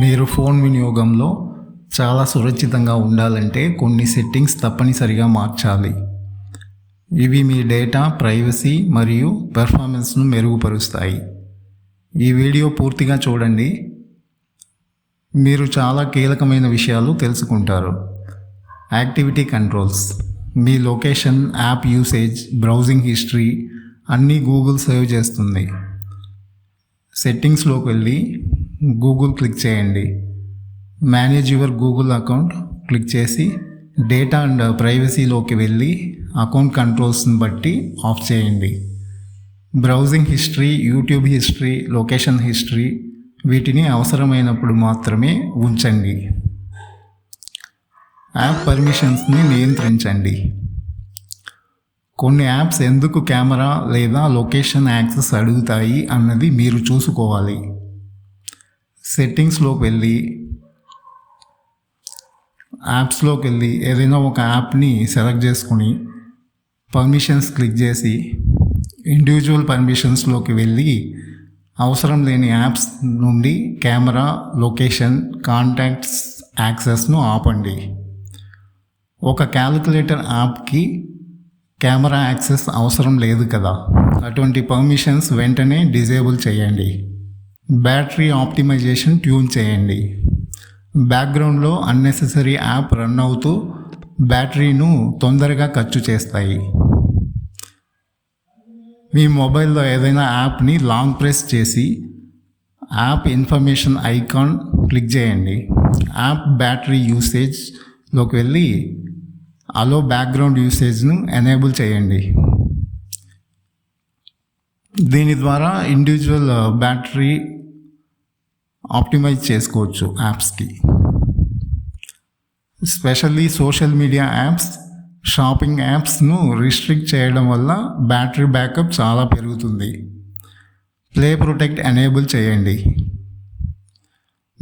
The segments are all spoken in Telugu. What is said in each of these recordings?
మీరు ఫోన్ వినియోగంలో చాలా సురక్షితంగా ఉండాలంటే కొన్ని సెట్టింగ్స్ తప్పనిసరిగా మార్చాలి. ఇవి మీ డేటా ప్రైవసీ మరియు పెర్ఫార్మెన్స్ను మెరుగుపరుస్తాయి. ఈ వీడియో పూర్తిగా చూడండి. మీరు చాలా కీలకమైన విషయాలు తెలుసుకుంటారు. Activity controls. మీ location app usage browsing history అన్నీ గూగుల్ సేవ్ చేస్తుంది. సెట్టింగ్స్లోకి వెళ్ళి గూగుల్ క్లిక్ చేయండి. Manage your Google account click చేసి డేటా అండ్ ప్రైవసీలోకి వెళ్ళి అకౌంట్ కంట్రోల్స్ని బట్టి ఆఫ్ చేయండి. Browsing history YouTube history location history వీటిని అవసరమైనప్పుడు మాత్రమే ఉంచండి. యాప్ పర్మిషన్స్ని నియంత్రించండి. కొన్ని యాప్స్ ఎందుకు కెమెరా లేదా లొకేషన్ యాక్సెస్ అడుగుతాయి అన్నది మీరు చూసుకోవాలి. సెట్టింగ్స్లోకి వెళ్ళి యాప్స్లోకి వెళ్ళి ఏదైనా ఒక యాప్ని సెలెక్ట్ చేసుకుని పర్మిషన్స్ క్లిక్ చేసి ఇండివిజువల్ పర్మిషన్స్లోకి వెళ్ళి అవసరం లేని యాప్స్ నుండి కెమెరా లొకేషన్ కాంటాక్ట్స్ యాక్సెస్ను ఆపండి. ఒక క్యాలిక్యులేటర్ యాప్కి కెమెరా యాక్సెస్ అవసరం లేదు కదా. అటువంటి పర్మిషన్స్ వెంటనే డిజేబుల్ చేయండి. బ్యాటరీ ఆప్టిమైజేషన్ ట్యూన్ చేయండి. బ్యాక్గ్రౌండ్లో అన్నెసెసరీ యాప్ రన్ అవుతూ బ్యాటరీను తొందరగా ఖర్చు చేస్తాయి. మీ మొబైల్లో ఏదైనా యాప్ని లాంగ్ ప్రెస్ చేసి యాప్ ఇన్ఫర్మేషన్ ఐకాన్ క్లిక్ చేయండి. యాప్ బ్యాటరీ యూసేజ్లోకి వెళ్ళి అలో బ్యాక్గ్రౌండ్ యూసేజ్ను ఎనేబుల్ చేయండి. దీని ద్వారా ఇండివిజువల్ బ్యాటరీ ఆప్టిమైజ్ చేసుకోవచ్చు యాప్స్కి specially social media apps shopping యాప్స్ను restrict చేయడం వల్ల బ్యాటరీ బ్యాకప్ చాలా పెరుగుతుంది. ప్లే ప్రొటెక్ట్ ఎనేబుల్ చేయండి.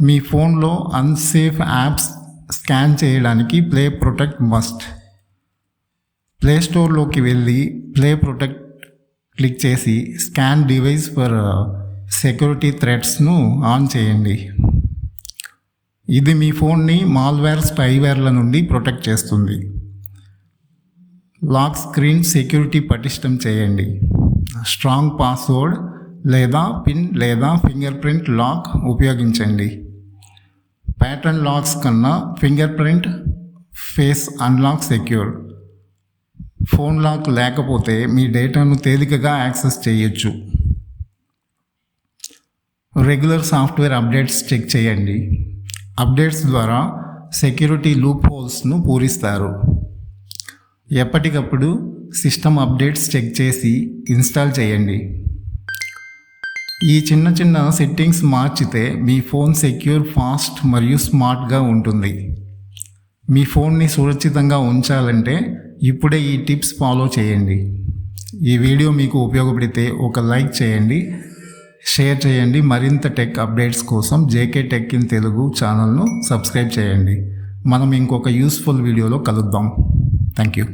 మీ ఫోన్లో అన్సేఫ్ యాప్స్ స్కాన్ చేయడానికి ప్లే ప్రొటెక్ట్ మస్ట్ ప్లే స్టోర్లోకి వెళ్ళి ప్లే ప్రొటెక్ట్ క్లిక్ చేసి scan device for uh, security థ్రెడ్స్ను ఆన్ చేయండి. ఇది మీ ఫోన్ని మాల్వేర్ స్పైవేర్ల నుండి ప్రొటెక్ట్ చేస్తుంది. లాక్ స్క్రీన్ సెక్యూరిటీ పటిష్టం చేయండి. స్ట్రాంగ్ పాస్వర్డ్ లేదా పిన్ లేదా ఫింగర్ ప్రింట్ లాక్ ఉపయోగించండి. ప్యాటర్న్ లాక్స్ కన్నా fingerprint face unlock secure. Phone lock లేకపోతే మీ డేటాను తేలికగా యాక్సెస్ చేయొచ్చు. రెగ్యులర్ సాఫ్ట్వేర్ అప్డేట్స్ చెక్ చేయండి. అప్డేట్స్ ద్వారా సెక్యూరిటీ లూప్ హోల్స్ను పూరిస్తారు. ఎప్పటికప్పుడు సిస్టమ్ అప్డేట్స్ చెక్ చేసి ఇన్స్టాల్ చేయండి. ఈ చిన్న చిన్న సెట్టింగ్స్ మార్చితే మీ ఫోన్ సెక్యూర్ ఫాస్ట్ మరియు స్మార్ట్గా ఉంటుంది. మీ ఫోన్ని సురక్షితంగా ఉంచాలంటే ఇప్పుడే ఈ టిప్స్ ఫాలో చేయండి. ఈ వీడియో మీకు ఉపయోగపడితే ఒక లైక్ చేయండి షేర్ చేయండి మరింత టెక్ అప్డేట్స్ కోసం జేకే టెక్ ఇన్ తెలుగు ఛానల్ను సబ్స్క్రైబ్ చేయండి. మనం ఇంకొక యూస్ఫుల్ వీడియోలో కలుద్దాం. Thank you